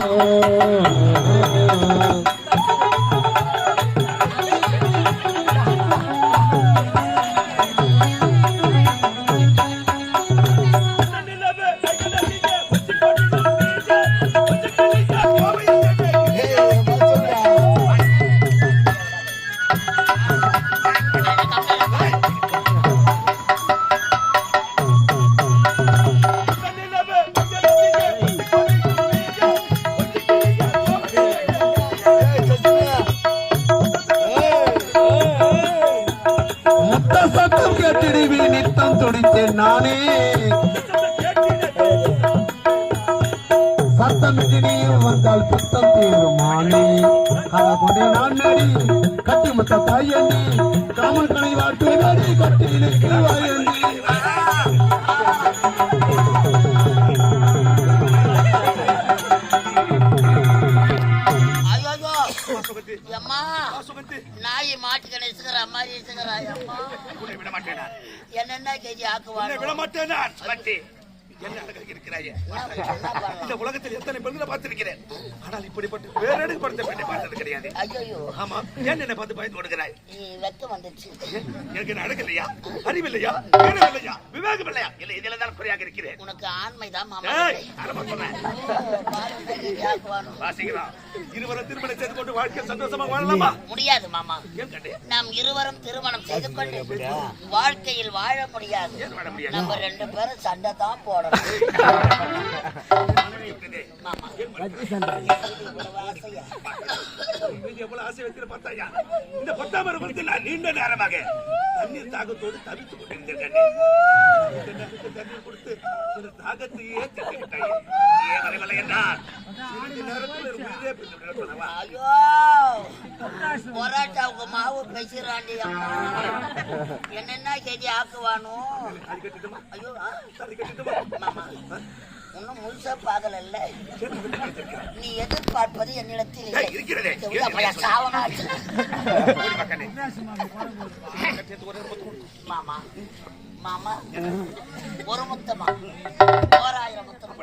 முத்த நித்தம் துடித்தேன் நானே சத்தமிட்டு வந்தால் புத்தம் தீருமானே கொண்டே நான் நடி கட்டி முத்த தாயண்டி காமல் வாட்டு நடி கட்டி நிற்கிறாயண்டி அம்மா நாய் மாட்டுக்கணை மாதிரி அம்மா மாட்டேனா என்னென்ன கேஜி ஆக்குவாங்க விட மாட்டேனா என்ன அழகாக இருக்கிறாயே இந்த உலகத்தில் எத்தனை பெண்களை பார்த்திருக்கிறேன்? ஆனால் இப்படிப்பட்ட வேறெடுப்படுத்த பெண்ணை பார்த்தது கிடையாது. ஐயோ ஆமா ஏன் என்னை பார்த்து பயந்து கொடுக்கிறாய் நீ வெக்கம் வந்துச்சு எனக்கு அழகு இல்லையா அறிவில்லையா? வீரம் இல்லையா விவேகம் இல்லையா இல்ல இதுல தான் குறையாக இருக்கிறேன். உனக்கு ஆண்மைதான் மாமா. ஏய், ஆரம்ப சொன்னேன் பாருங்க. கேஜி ஆக்குவானு வாசிக்கலாம் இருவரும் திருமணம் செய்து கொண்டு வாழ்க்கை சந்தோஷமா வாழலாமா? முடியாது மாமா. நாம் இருவரும் திருமணம் செய்து கொண்டு வாழ்க்கையில் வாழ முடியாது. ஏன் வாழ முடியாது? நம்ம ரெண்டு பேரும் சண்டை தான் போடணும். இந்த பத்தாமரை வந்து நான் நீண்ட நேரமாக தண்ணீர் தாகத்தோடு தவித்துக் கொண்டிருந்தேன் தண்ணீர் கொடுத்து தாகத்தையே தட்டி விட்டாயே ஏன் வரவில்லை என்றால் ஐயோ பொராட்டாவுக்கு மாவு பேசுறாண்டி அம்மா. என்னென்ன கேஜி ஆக்குவானோ? ஐயோ மாமா இன்னும் முழுசா பாக்கல நீ எதிர்பார்ப்பது என்னிடத்தில் இருக்கிறதே. சாவனாச்சு. மாமா மாமா ஒரு முத்தமா? ஓராயிரம் முத்தம்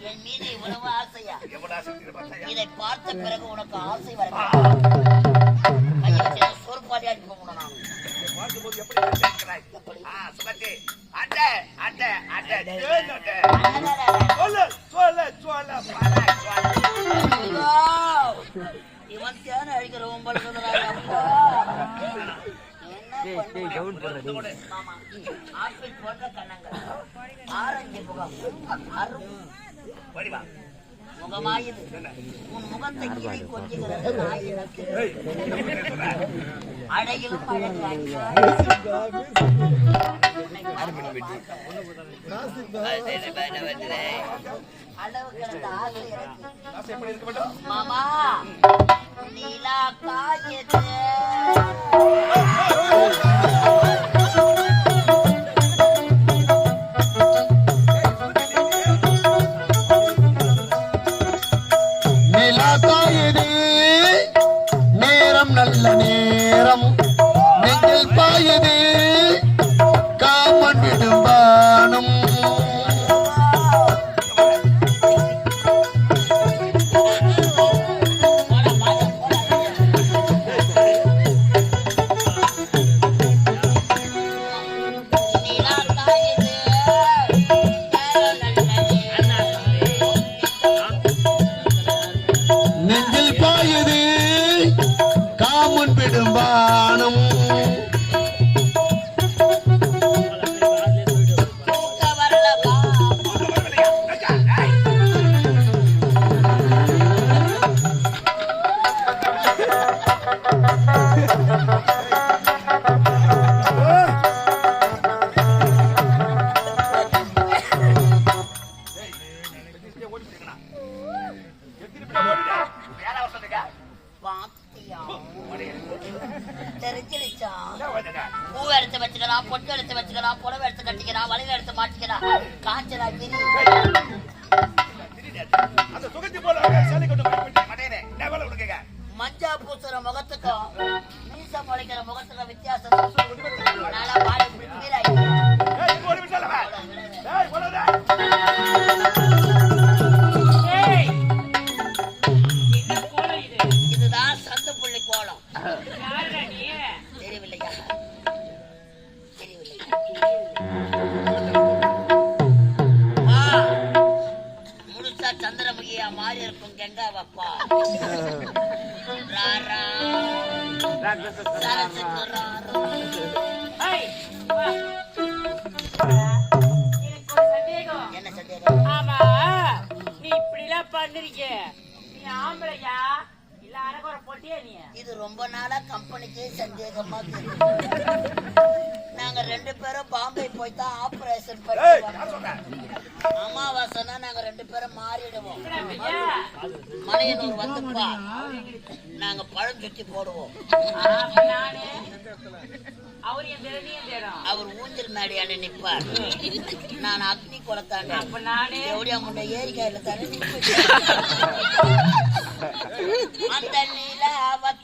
என் மீது இவ்வளவு ஆசையா? இதை பார்த்த பிறகு உனக்கு ஆசை வர சோர்பாடி அடிக்க முடியும் நான். பார்க்கும்போது எப்படி இவன் சொல்றான் அப்பா. என்ன பண்ணுறது? மாமா, ஆப்பிள் போன்ற கன்னங்கள் ஆரஞ்சு முகம் அரும் ஓடி வா. முகமாயுது உன் முகத்தை கிளி கொஞ்சுகிறது நாய் நக்குகிறது. ஏய், என்ன சொல்ற? அழகிலும் அழகாய் அளவு கடந்த ஆசை எனக்கு ஆசை எப்படி இருக்க வேண்டும்? மாமா நீலா காயது Oh, oh, oh, oh. பூ எடுத்து வச்சுக்கலாம் பொட்டு எடுத்து வச்சுக்கலாம் புடவை எடுத்து கட்டிக்கலாம் வலையில எடுத்து மாட்டிக்கலாம் காஞ்சனா கிரி மஞ்சா பூசுற முகத்துக்கும் மீச முளைக்கிற முகத்துக்கும் வித்தியாசம். இதுதான் சந்த புள்ளி கோலம். ராரா. சரசுக்கு ராரா. என்ன சந்தேகம் ஆமா நீ இப்படிலாம் பண்ணிருக்க நீ ஆம்பளையா இல்ல அரகுற போட்டியா நீ இது ரொம்ப நாளா கம்பெனிக்கு சந்தேகமா இருக்கு. நாங்க ரெண்டு பேரும் பாம்பே போய் தான் ஆபரேஷன் பண்ணி வந்தோம். அமாவாசைனா நாங்க ரெண்டு பேரும் மாறிடுவோம். மலையனூர் வந்துப்பா நாங்க பழம் சுத்தி போடுவோம். அவர் ஊஞ்சல் மேடையாண்டு நிப்பார். நான் அக்னி குளத்தாண்ட அப்ப நானு எவ்வளோ முன்ன ஏரிக்காயில தானே. அந்த நிலாவ